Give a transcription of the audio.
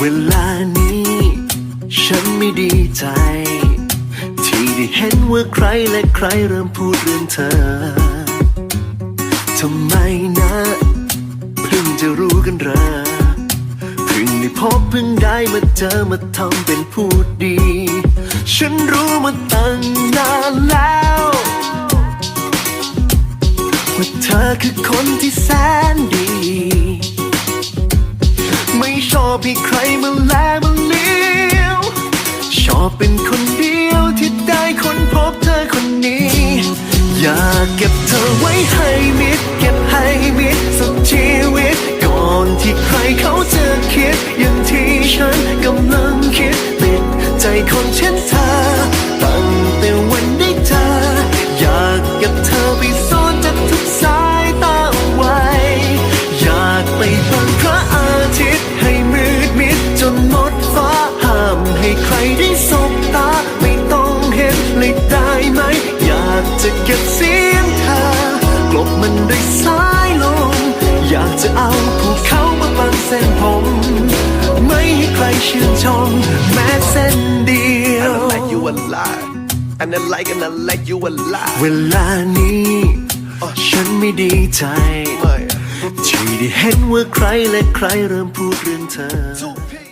เวลานี้ ฉันไม่ดีใจ ที่ได้เห็นว่าใครและใครเริ่มพูดเรื่องเธอ ทำไมนะ เพิ่งจะรู้กันเหรอเพิ่งได้พบเพิ่งได้มาเจอมาทำเป็นพูดดี ฉันรู้มาตั้งนานแล้วว่าเธอคือคนที่แสนดี ชอบให้ใครมาแลมาเลี้ยวชอบเป็นคนเดียวที่ได้ค้นพบเธอคนนี้ อยากเก็บเธอไว้ให้มิด ฟ้าห้ามให้ใครได้สบตา ไม่ต้องเห็นเลยได้ไหม อยากจะเก็บเสียงเธอกลบมันด้วยสายลม อยากจะเอาภูเขามาบังเส้นผม ไม่ให้ใครชื่นชมแม้เส้นเดียว I like you a lot. And I like and I like you a lot. เวลานี้ฉันไม่ดีใจที่ได้เห็นว่าใครและใครเริ่มพูดเรื่องเธอ